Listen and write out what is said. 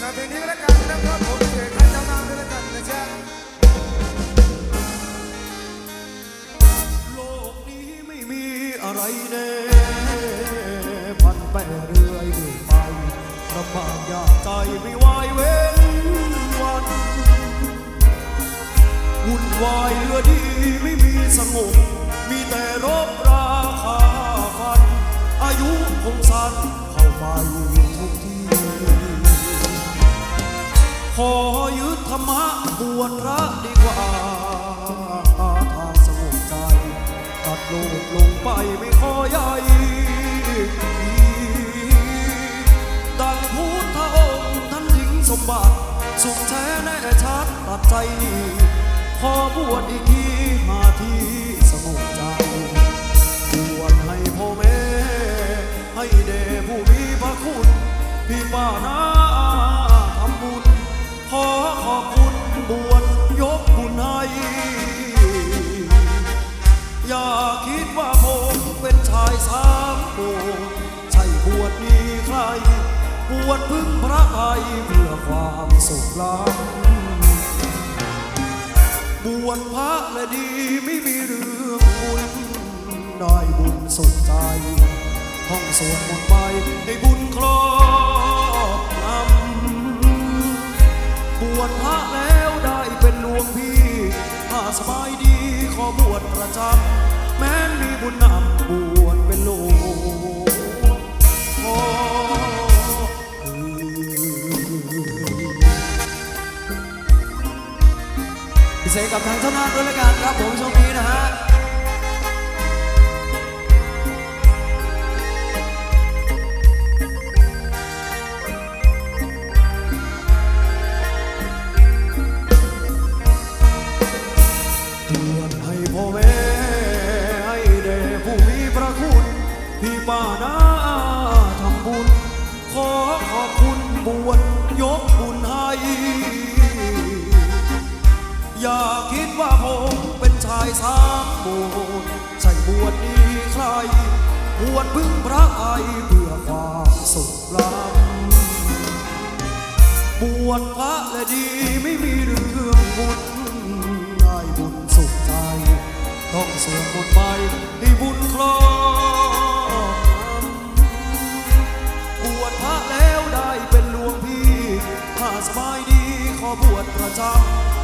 งานเพลงนี้ก็แล้วกันนะครับผมเสียท่านเจ้านางด้วยแล้วกันนะจ๊ะโลกนี้ไม่มีอะไรแน่พันไปเรื่อยไปลำบากยากใจไม่ไหวเว้นวันวุ่นวายเหลือดีไม่มีสงบมีแต่รบราคาฟันอายุคงสั้นเข้าไป ขอยึดธรรมะบวชพระดีกว่าหาทางสงบใจ ตัดโลกลงไปไม่ขอใหญ่ดังพุทธองค์ท่านทิ้งสมบัติ สุขแท้แน่ชัดตัดใจนี้ขอบวชอีกทีหาที่สงบใจบวชให้พ่อแม่ ให้เดผู้มีพระคุณ พี่ป้านา อย่าคิดว่าผมเป็นชายสามโบใช่บวชมีใครบวชพึ่งพระไทยเพื่อความสุขล้ำบวชพระและดีไม่มีเรื่องบุญได้บุญสุขใจห้องสวดมนต์ไปให้บุญครอบ สบายดีขอบวชประจำแม้มีบุญนำบวชเป็นลูกพ่อเอ๋ยพิเศษกับทางเจ้านาด้วยละกันครับผมช่วงนี้นะฮะ อย่าคิดว่าผมเป็นชายสามโบสใช่บวชดีใครบวชพึ่งพระไอเพื่อความสุขล้ำบวชพระและดีไม่มีเรื่องบุญได้บุญสุขใจ ต้องเสวดมนต์ไปให้บุญครอบบวชพระแล้วได้เป็นหลวงพี่ถ้าสบายดีขอบวชประจำ